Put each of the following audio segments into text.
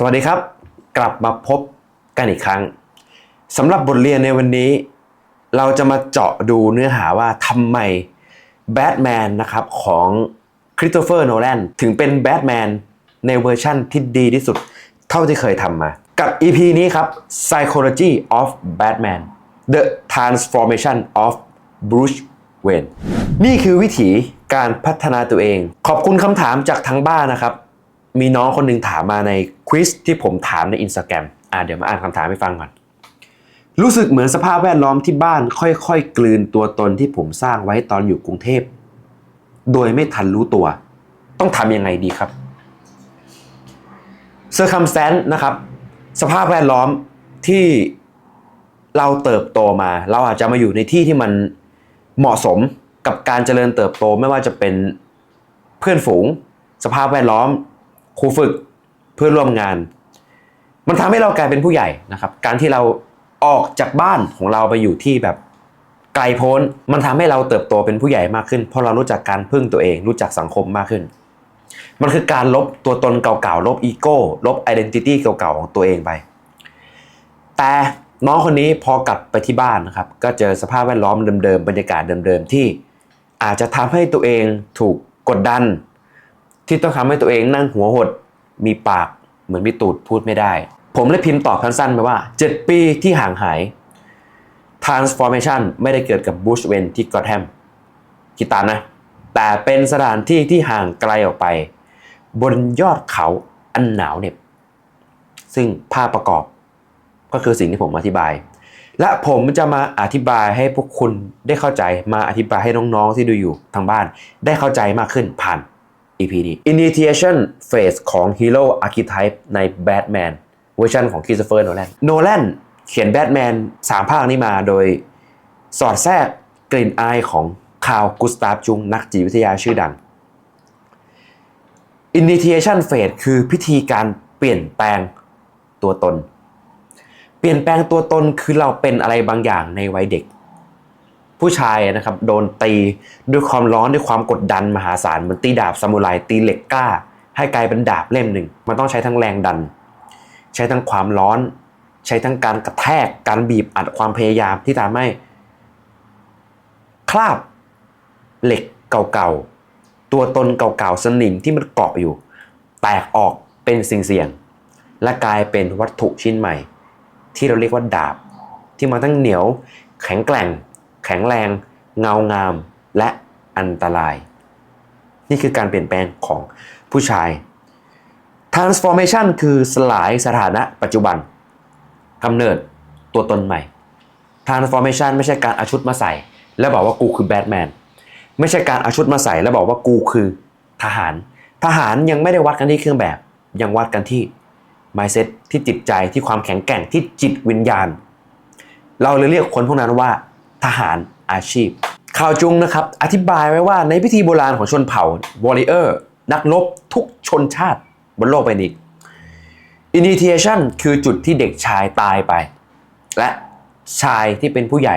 สวัสดีครับ กลับมาพบกันอีกครั้งสำหรับบทเรียนในวันนี้ เราจะมาเจาะดูเนื้อหาว่าทำไมแบทแมนนะครับของคริสโตเฟอร์โนแลนถึงเป็นแบทแมนในเวอร์ชั่นที่ดีที่สุดเท่าที่เคยทำมา กับ EP นี้ครับ Psychology of Batman The Transformation of Bruce Wayne นี่คือวิถีการพัฒนาตัวเอง ขอบคุณคำถามจากทางบ้านนะครับ มีน้องคนหนึ่งถามมาในควิสที่ผมถามใน Instagram อ่าเดี๋ยวมาอ่านคำถามให้ฟังก่อน รู้สึกเหมือนสภาพแวดล้อมที่บ้านค่อยๆ กลืนตัวตนที่ผมสร้างไว้ตอนอยู่กรุงเทพ โดยไม่ทันรู้ตัว ต้องทำยังไงดีครับ circumstance นะครับ สภาพแวดล้อมที่เราเติบโตมา เราอาจจะมาอยู่ในที่ที่มันเหมาะสมกับการเจริญเติบโตไม่ว่าจะเป็นเพื่อนฝูง สภาพแวดล้อม ครูฝึกเพื่อนร่วมงาน มันทำให้เรากลายเป็นผู้ใหญ่นะครับ การที่เราออกจากบ้านของเราไปอยู่ที่แบบไกลโพ้น มันทำให้เราเติบโตเป็นผู้ใหญ่มากขึ้น เพราะเรารู้จักการพึ่งตัวเอง รู้จักสังคมมากขึ้น มันคือการลบตัวตนเก่าๆ ลบอีโก้ ลบไอดีนิตี้เก่าๆ ของตัวเองไป แต่น้องคนนี้พอกลับไปที่บ้านนะครับ ก็เจอสภาพแวดล้อมเดิมๆ บรรยากาศเดิมๆ ที่อาจจะทำให้ตัวเองถูกกดดัน ที่ต้องทำให้ตัวเองนั่งหัวหด มีปากเหมือนมีตูดพูดไม่ได้ ผมเลยพิมพ์ตอบสั้นๆไปว่า 7 ปีที่ห่างหาย transformation ไม่ได้เกิดกับบูชเวนที่กอตแฮมคิดตามนะ แต่เป็นสถานที่ที่ห่างไกลออกไป บนยอดเขาอันหนาวเหน็บ ซึ่งภาพประกอบก็คือสิ่งที่ผมอธิบาย และผมจะมาอธิบายให้พวกคุณได้เข้าใจมาอธิบายให้น้องๆที่ดูอยู่ทางบ้าน ได้เข้าใจมากขึ้นผ่าน EP นี้ Initiation Phase ของ Hero Archetype ใน Batman เวอร์ชันของ Christopher Nolan Nolan เขียน Batman 3ภาคนี้มาโดยสอดแทรกกลิ่นอายของคาร์ลกุสตาฟจุง นักจิตวิทยาชื่อดัง Initiation Phase คือพิธีการเปลี่ยนแปลงตัวตน เปลี่ยนแปลงตัวตนคือเราเป็นอะไรบางอย่างในวัยเด็ก ผู้ชายนะครับโดนตีด้วยความร้อนด้วยความกดดันมหาศาลเหมือนตีดาบซามูไรตีเหล็กกล้า ให้กลายเป็นดาบเล่มหนึ่ง มันต้องใช้ทั้งแรงดัน ใช้ทั้งความร้อน ใช้ทั้งการกระแทกการบีบอัดความพยายามที่ทำให้ คราบเหล็กเก่าๆ ตัวตนเก่าๆสนิมที่มันเกาะอยู่ แตกออกเป็นสิ่งเสี่ยง และกลายเป็นวัตถุชิ้นใหม่ ที่เราเรียกว่าดาบ ที่มันทั้งเหนียวแข็งแกร่ง แข็งแรง เงางาม และอันตราย นี่คือการเปลี่ยนแปลงของผู้ชาย transformation คือสลายสถานะปัจจุบันกำเนิดตัวตนใหม่ transformation ไม่ใช่การเอาชุดมาใส่ แล้วบอกว่ากูคือแบทแมนไม่ใช่การเอาชุดมาใส่แล้วบอกว่ากูคือทหาร ทหารยังไม่ได้วัดกันที่เครื่องแบบ ยังวัดกันที่ mindset ที่จิตใจที่ความแข็งแกร่งที่จิตวิญญาณ เราเลยเรียกคนพวกนั้นว่า ทหารอาชีพ ข่าวจุงนะครับ อธิบายไว้ว่าในพิธีโบราณของชนเผ่าวอริเออร์นักรบทุกชนชาติบนโลกใบนี้ Initiation คือจุดที่เด็กชายตายไป และชายที่เป็นผู้ใหญ่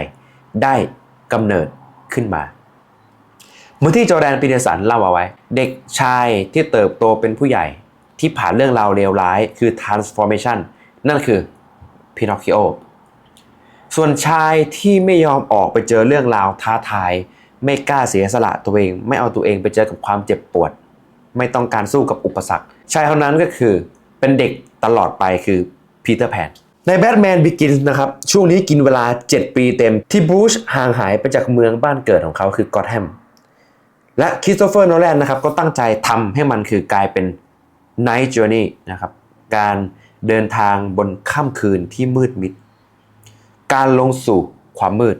ได้กำเนิดขึ้นมาเมื่อที่จอแดนปีเตอร์สันเล่าเอาไว้ เด็กชายที่เติบโตเป็นผู้ใหญ่ที่ผ่านเรื่องราวเลวร้ายคือ transformation นั่นคือพินอคคิโอ ส่วนชายที่ไม่ยอมออกไปเจอเรื่องราวท้าทาย ไม่กล้าเสียสละตัวเอง ไม่เอาตัวเองไปเจอกับความเจ็บปวด ไม่ต้องการสู้กับอุปสรรค ชายคนนั้นก็คือเป็นเด็กตลอดไปคือพีเตอร์แพนในแบทแมนบิกินนะครับ ช่วงนี้กินเวลา 7 ปีเต็มที่บรูซห่างหายไปจากเมืองบ้านเกิดของเขาคือกอตแฮมและคริสโตเฟอร์โนแลนนะครับก็ตั้งใจทำให้มันคือกลายเป็น Night Journey นะครับ การเดินทางบนค่ำคืนที่มืดมิด การลงสู่ความมืด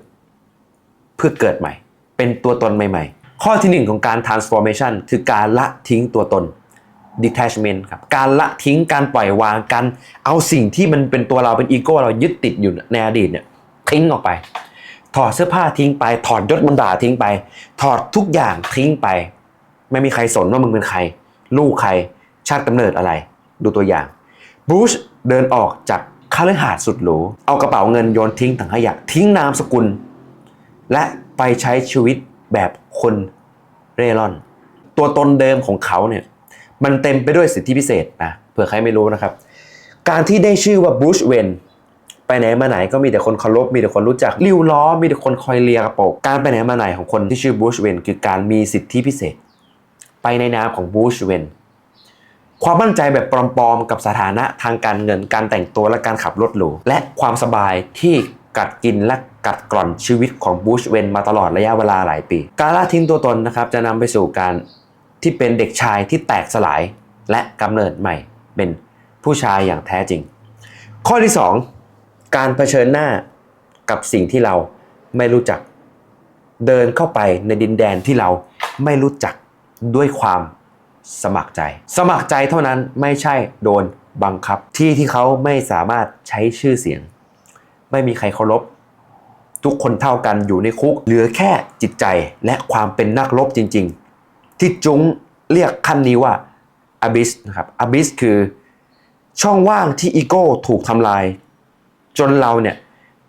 เพื่อเกิดใหม่ เป็นตัวตนใหม่ๆ ข้อที่หนึ่งของการ transformation คือการละทิ้งตัวตน detachment ครับการละทิ้งการปล่อยวางการเอาสิ่งที่มันเป็นตัวเราเป็นอีโก้เรายึดติดอยู่ในอดีตเนี่ยทิ้งออกไป ถอดเสื้อผ้าทิ้งไป ถอดยศบรรดาทิ้งไป ถอดทุกอย่างทิ้งไป ไม่มีใครสนว่ามึงเป็นใคร ลูกใครชาติกำเนิดอะไร ดูตัวอย่างบรูซเดินออกจาก คาลือหาดสุดหรู เอากระเป๋าเงินโยนทิ้งถังขยะทิ้งนามสกุล และไปใช้ชีวิตแบบคนเร่ร่อน ตัวตนเดิมของเขาเนี่ยมันเต็มไปด้วยสิทธิพิเศษนะเผื่อใครไม่รู้นะครับ การที่ได้ชื่อว่าบรูชเวนไปไหนมาไหนก็มีแต่คนเคารพมีแต่คนรู้จักริ้วล้อมีแต่คนคอยเลียกระโปงการไปไหนมาไหนของคนที่ชื่อบรูชเวนคือการมีสิทธิพิเศษ ไปในนามของบรูชเวน ความมั่นใจแบบปลอมๆ กับสถานะทางการเงินการแต่งตัวและการขับรถหรูและความสบายที่กัดกินและกัดกร่อนชีวิตของบูชเวนมาตลอดระยะเวลาหลายปี การละทิ้งตัวตนนะครับจะนำไปสู่การที่เป็นเด็กชายที่แตกสลายและกำเนิดใหม่ เป็นผู้ชายอย่างแท้จริง ข้อที่ 2 การเผชิญหน้ากับสิ่งที่เราไม่รู้จัก เดินเข้าไปในดินแดนที่เราไม่รู้จักด้วยความ สมัครใจ สมัครใจเท่านั้นไม่ใช่โดนบังคับ ที่ที่เขาไม่สามารถใช้ชื่อเสียง ไม่มีใครเคารพทุกคนเท่ากันอยู่ในคุก เหลือแค่จิตใจและความเป็นนักรบจริง ๆ ที่จุ้งเรียกขั้นนี้ว่า abyss นะครับ abyss คือช่องว่างที่อีโก้ถูกทำลาย จนเราเนี่ย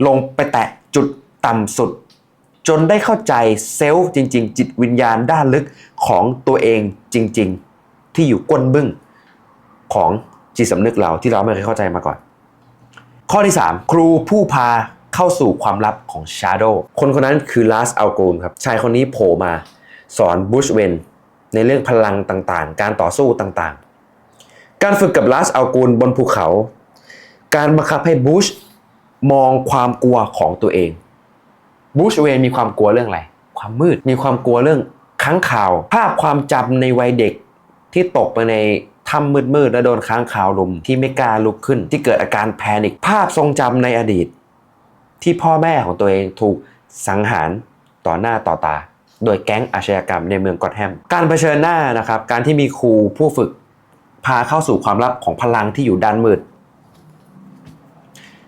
ลงไปแตะจุดต่ำสุด จนได้เข้าใจเซลล์จริง ๆ จิตวิญญาณด้านลึกของตัวเองจริง ๆ ที่อยู่ก้นบึ้งของจิตสำนึกเราที่เราไม่เคยเข้าใจมาก่อน ข้อที่ 3 ครูผู้พาเข้าสู่ความลับของ Shadow คนคนนั้นคือลาสอัลโกนครับชายคนนี้โผล่มาสอนบุชเวนในเรื่องพลังต่างๆ การต่อสู้ต่างๆ การฝึกกับลาสอัลโกนบนภูเขา การบังคับให้บุชมองความกลัวของตัวเอง บุชเวนมีความกลัวเรื่องอะไร ความมืด มีความกลัวเรื่องค้างข่าว ภาพความจำในวัยเด็กที่ตกไปในถ้ำมืดๆและโดนค้างคาวลุมที่ไม่กล้าลุกขึ้น ที่เกิดอาการแพนิคภาพทรงจำในอดีต ที่พ่อแม่ของตัวเองถูกสังหารต่อหน้าต่อตา โดยแก๊งอาชญากรรมในเมืองกอตแฮม การเผชิญหน้านะครับ การที่มีครูผู้ฝึกพาเข้าสู่ความลับของพลังที่อยู่ด้านมืด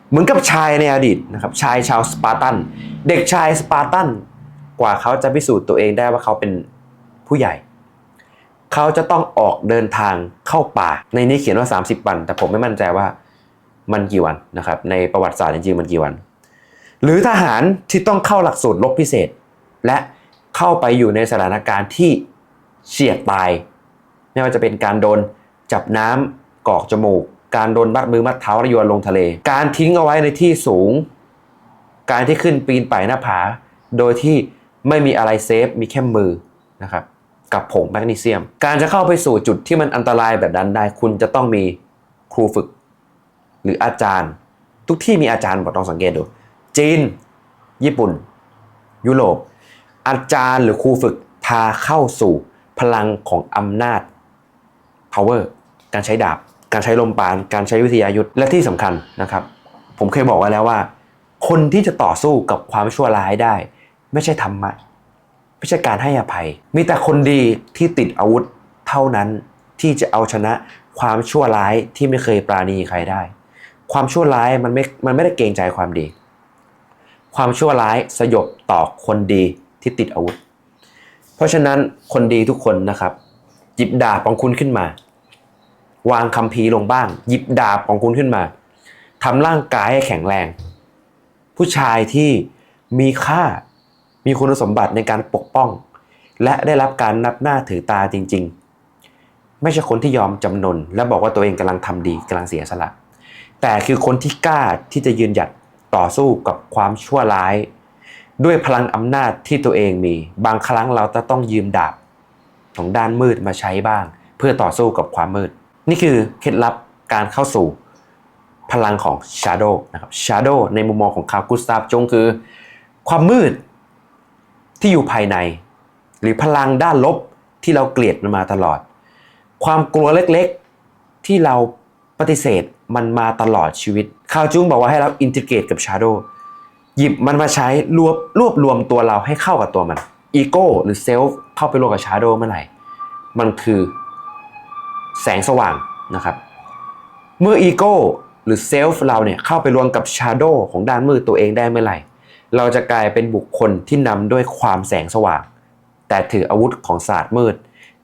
เหมือนกับชายในอดีตนะครับชายชาวสปาร์ตัน เด็กชายสปาร์ตันกว่าเขาจะพิสูจน์ตัวเองได้ว่าเขาเป็นผู้ใหญ่ เขาจะต้องออกเดินทางเข้าป่า ในนี้เขียนว่า 30 วัน แต่ผมไม่มั่นใจว่ามันกี่วันนะครับ ในประวัติศาสตร์จริงๆมันกี่วัน หรือทหารที่ต้องเข้าหลักสูตรรบพิเศษ และเข้าไปอยู่ในสถานการณ์ที่เฉียดตาย ไม่ว่าจะเป็นการโดนจับน้ำกอกจมูก การโดนมัดมือมัดเท้าและโยนลงทะเล การทิ้งเอาไว้ในที่สูง การที่ขึ้นปีนป่ายหน้าผา โดยที่ไม่มีอะไรเซฟมีแค่มือนะครับกับผงแมกนีเซียม การจะเข้าไปสู่จุดที่มันอันตรายแบบนั้นได้ คุณจะต้องมีครูฝึก หรืออาจารย์ ทุกที่มีอาจารย์บอต้องสังเกตดู จีน ญี่ปุ่น ยุโรป อาจารย์หรือครูฝึกพาเข้าสู่พลังของอำนาจ power การใช้ดาบ การใช้ลมปาณการใช้วิทยายุทธและที่สำคัญนะครับ ผมเคยบอกไว้แล้วว่า คนที่จะต่อสู้กับความชั่วร้ายได้ ไม่ใช่ธรรมะ ไม่ใช่การให้อภัย มีแต่คนดีที่ติดอาวุธเท่านั้นที่จะเอาชนะความชั่วร้ายที่ไม่เคยปราณีใครได้ ความชั่วร้ายมันไม่ มันไม่ได้เกรงใจความดี ความชั่วร้ายสยบต่อคนดีที่ติดอาวุธ เพราะฉะนั้นคนดีทุกคนนะครับ หยิบดาบของคุณขึ้นมา วางคำพีลงบ้าง หยิบดาบของคุณขึ้นมาทำร่างกายให้แข็งแรง ผู้ชายที่มีค่ามีคุณสมบัติในการปกป้อง และได้รับการนับหน้าถือตาจริง ๆ ไม่ใช่คนที่ยอมจำนน และบอกว่าตัวเองกำลังทำดีกำลังเสียสละ แต่คือคนที่กล้าที่จะยืนหยัดต่อสู้กับความชั่วร้าย ด้วยพลังอำนาจที่ตัวเองมี บางครั้งเราจะต้องยืมดาบของด้านมืดมาใช้บ้าง เพื่อต่อสู้กับความมืด นี่คือเคล็ดลับการเข้าสู่ พลังของ Shadow นะครับ Shadow ในมุมมองของคาร์กุสตาฟจงคือ ความมืดที่อยู่ภายใน หรือพลังด้านลบที่เราเกลียดมันมาตลอด ความกลัวเล็กๆ ที่เราปฏิเสธมันมาตลอดชีวิตคาวจุงบอกว่าให้เราอินทิเกรตกับ Shadow หยิบมันมาใช้รวบรวบรวมตัวเราให้เข้ากับตัวมันอีโก้หรือเซลฟ์เข้าไปรวมกับ Shadow เมื่อไหร่มันคือแสงสว่างนะครับ เมื่ออีโก้ หรือเซลฟ์เราเนี่ยเข้าไปรวมกับชาโดว์ของด้านมืดตัวเองได้เมื่อไหร่ เราจะกลายเป็นบุคคลที่นำด้วยความแสงสว่าง แต่ถืออาวุธของศาสตร์มืด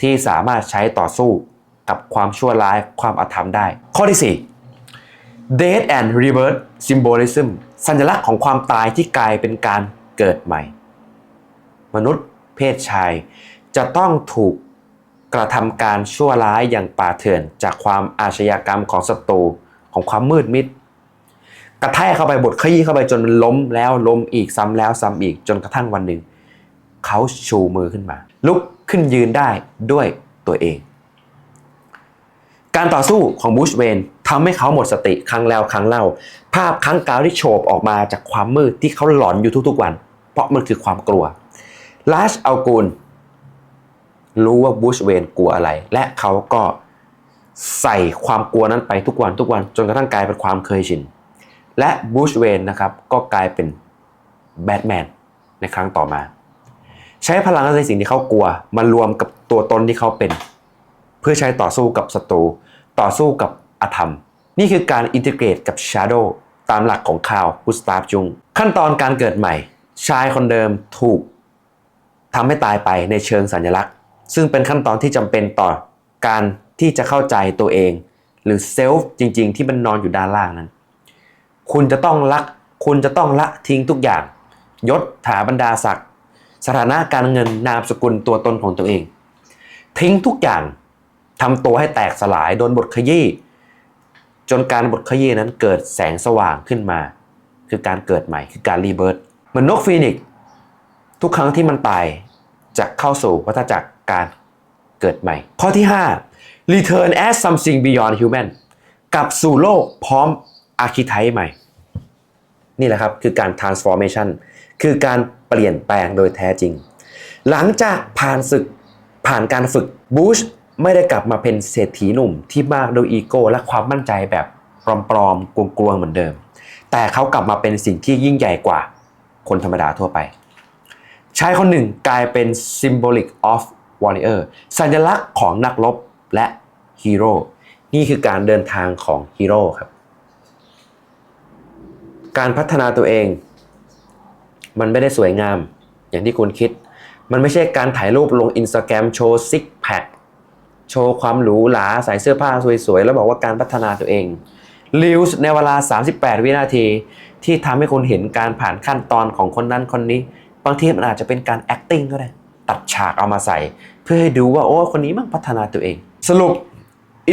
ที่สามารถใช้ต่อสู้กับความชั่วร้ายความอาธรรมได้ ข้อที่ 4 Death and Rebirth Symbolism สัญลักษณ์ของความตายที่กลายเป็นการเกิดใหม่ มนุษย์เพศชาย จะต้องถูกกระทำการชั่วร้ายอย่างป่าเถื่อนจากความอาชญากรรมของศัตรู ของความมืดมิด กระแทกเข้าไปบดขยี้เข้าไปจนมันล้มแล้วล้มอีกซ้ำแล้วซ้ำอีกจนกระทั่งวันหนึ่งเขาชูมือขึ้นมา ลุกขึ้นยืนได้ด้วยตัวเอง การต่อสู้ของบูชเวนทำให้เขาหมดสติครั้งแล้วครั้งเล่า ภาพครั้งกาวที่โฉบออกมาจากความมืดที่เขาหลอนอยู่ทุกๆวัน เพราะมันคือความกลัวลาชอัลกูลรู้ว่าบูชเวนกลัวอะไร และเขาก็ ใส่ความกลัวนั้นไปทุกวันทุกวันจนกระทั่งกลายเป็นความเคยชิน และบูชเวนนะครับก็กลายเป็นแบทแมนในครั้งต่อมา ใช้พลังในสิ่งที่เขากลัวมารวมกับตัวตนที่เขาเป็น เพื่อใช้ต่อสู้กับศัตรูต่อสู้กับอธรรม นี่คือการอินทิเกรตกับ Shadow ตามหลักของคาวกุสตาฟจุง ขั้นตอนการเกิดใหม่ ชายคนเดิมถูกทำให้ตายไปในเชิงสัญลักษณ์ ซึ่งเป็นขั้นตอนที่จำเป็นต่อการ ที่จะเข้าใจตัวเอง หรือเซลฟ์จริง ๆ ที่มันนอนอยู่ด้านล่างนั้น คุณจะต้องลักคุณจะต้องละทิ้งทุกอย่าง ยศถาบรรดาศักดิ์สถานะการเงินนามสกุลตัวตนของตัวเอง ทิ้งทุกอย่างทำตัวให้แตกสลายโดนบทขยี้จนการบทขยี้นั้นเกิดแสงสว่างขึ้นมา คือการเกิดใหม่คือการรีเบิร์ตเหมือนนกฟีนิกซ์ทุกครั้งที่มันตายจะเข้าสู่วัฏจักรการเกิดใหม่ ข้อที่ 5 return as something beyond human กลับสู่โลกพร้อมอาร์คิไทป์ใหม่ นี่แหละครับคือการ transformation คือการเปลี่ยนแปลงโดยแท้จริง หลังจากผ่านศึกผ่านการฝึกบูชไม่ได้กลับมาเป็นเศรษฐีหนุ่มที่มากด้วยอีโก้และความมั่นใจแบบปลอมๆ กลวงๆ เหมือนเดิม แต่เขากลับมาเป็นสิ่งที่ยิ่งใหญ่กว่าคนธรรมดาทั่วไป ชายคนหนึ่งกลายเป็น symbolic of warrior สัญลักษณ์ของนักรบ และฮีโร่นี่คือการเดินทางของฮีโร่ครับ การพัฒนาตัวเอง มันไม่ได้สวยงาม อย่างที่คุณคิด มันไม่ใช่การถ่ายรูปลงอินสตาแกรมโชว์ซิกแพคโชว์ความหรูหราใส่เสื้อผ้าสวยๆ แล้วบอกว่าการพัฒนาตัวเองรีวส์ในเวลา 38 วินาที ที่ทำให้คุณเห็นการผ่านขั้นตอนของคนนั้นคนนี้ บางทีมันอาจจะเป็นการ acting ก็ได้ ตัดฉากเอามาใส่ พื่อให้ดูว่าโอ้คนนี้มันพัฒนาตัวเอง สรุป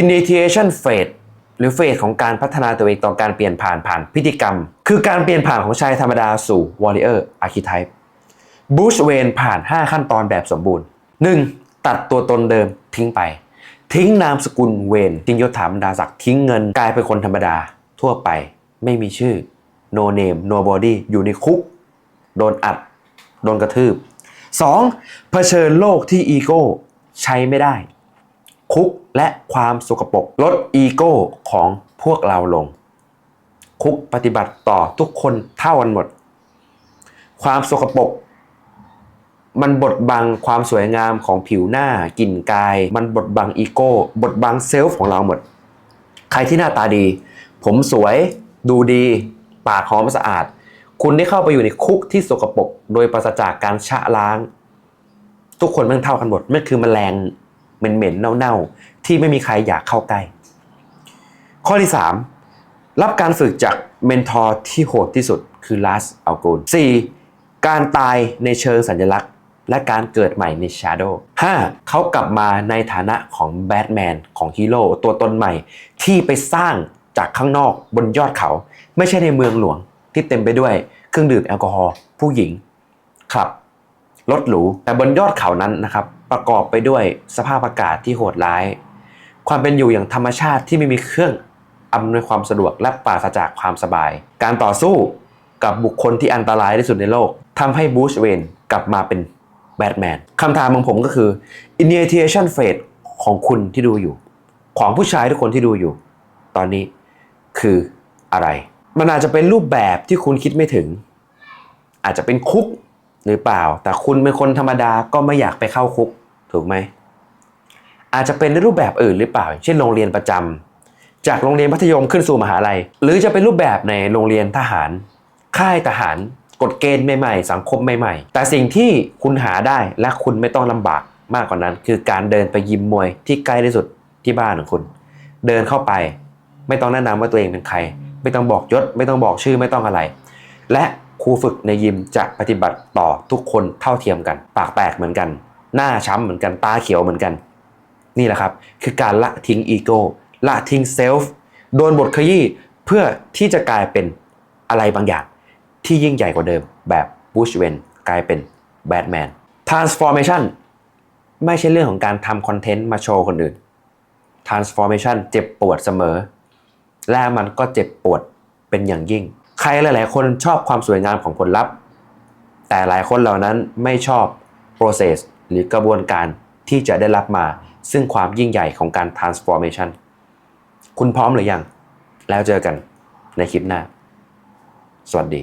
initiation phase หรือเฟสของการพัฒนาตัวเองต่อการเปลี่ยนผ่านผ่านพิธีกรรม คือการเปลี่ยนผ่านของชายธรรมดาสู่ warrior archetype บูชเวนผ่าน 5 ขั้นตอนแบบสมบูรณ์ 1. ตัดตัวตนเดิมทิ้งไป ทิ้งนามสกุลเวนทิ้งยศถาบรรดาศักดิ์ทิ้งเงินกลายเป็นคนธรรมดา ทั่วไปไม่มีชื่อ no name nobody อยู่ในคุก โดนอัด โดนกระทืบ 2. เผชิญโลกที่อีโก้ใช้ไม่ได้ คุกและความสกปรกลดอีโก้ของพวกเราลง คุกปฏิบัติต่อทุกคนเท่ากันหมด ความสกปรกมันบดบังความสวยงามของผิวหน้ากลิ่นกาย มันบดบังอีโก้บดบังเซลฟ์ของเราหมด ใครที่หน้าตาดี ผมสวยดูดี ปากหอมสะอาด คุณได้เข้าไปอยู่ในคุกที่สกปรกโดยปราศจากการชะล้าง ทุกคนม่งเท่ากันหมดมันคือแมลงเหม็นๆเน่าๆที่ไม่มีใครอยากเข้าใกล้ ข้อที่ 3 รับการฝึกจากเมนทอร์ที่โหดที่สุดคือลาสอัลกูล 4. การตายในเชิงสัญลักษณ์ และการเกิดใหม่ใน Shadow 5. เขากลับมาในฐานะของแบทแมนของฮีโร่ตัวตนใหม่ที่ไปสร้างจากข้างนอกบนยอดเขา ไม่ใช่ในเมืองหลวง ที่เต็มไปด้วยเครื่องดื่มแอลกอฮอล์ผู้หญิงคลับรถหรูแต่บนยอดเขานั้นนะครับ ประกอบไปด้วยสภาพอากาศที่โหดร้าย ความเป็นอยู่อย่างธรรมชาติที่ไม่มีเครื่องอำนวยความสะดวกและปราศจากความสบาย การต่อสู้กับบุคคลที่อันตรายที่สุดในโลกทำให้บูชเวนกลับมาเป็นแบทแมนคำถามของผมก็คือ initiation phase ของคุณที่ดูอยู่ ของผู้ชายทุกคนที่ดูอยู่ ตอนนี้คืออะไร มันอาจจะเป็นรูปแบบที่คุณคิดไม่ถึง อาจจะเป็นคุกหรือเปล่า แต่คุณเป็นคนธรรมดาก็ไม่อยากไปเข้าคุกถูกไหมอาจจะเป็นในรูปแบบอื่นหรือเปล่า เช่นโรงเรียนประจำจากโรงเรียนมัธยมขึ้นสู่มหาลัย หรือจะเป็นรูปแบบในโรงเรียนทหาร ค่ายทหาร กฎเกณฑ์ใหม่ๆ สังคมใหม่ๆ แต่สิ่งที่คุณหาได้และคุณไม่ต้องลำบากมากกว่านั้น คือการเดินไปยิมมวยที่ใกล้ที่สุดที่บ้านของคุณ เดินเข้าไป ไม่ต้องแนะนำว่าตัวเองเป็นใคร ไม่ต้องบอกยศ ไม่ต้องบอกชื่อไม่ต้องอะไร และครูฝึกในยิมจะปฏิบัติต่อทุกคนเท่าเทียมกัน ปากแตกเหมือนกัน หน้าช้ำเหมือนกันตาเขียวเหมือนกัน นี่แหละครับ คือการละทิ้งอีโก้ละทิ้งเซลฟ์โดนบทขยี้เพื่อที่จะกลายเป็นอะไรบางอย่าง ที่ยิ่งใหญ่กว่าเดิมแบบบูชเวนกลายเป็นแบทแมน transformation ไม่ใช่เรื่องของการทำคอนเทนต์มาโชว์คนอื่น transformation เจ็บปวดเสมอ และมันก็เจ็บปวดเป็นอย่างยิ่ง ใครหลาย ๆ คนชอบความสวยงามของผลลัพธ์ แต่หลายคนเหล่านั้นไม่ชอบ process หรือกระบวนการที่จะได้รับมา ซึ่งความยิ่งใหญ่ของการ transformation คุณพร้อมหรือยัง แล้วเจอกันในคลิปหน้า สวัสดี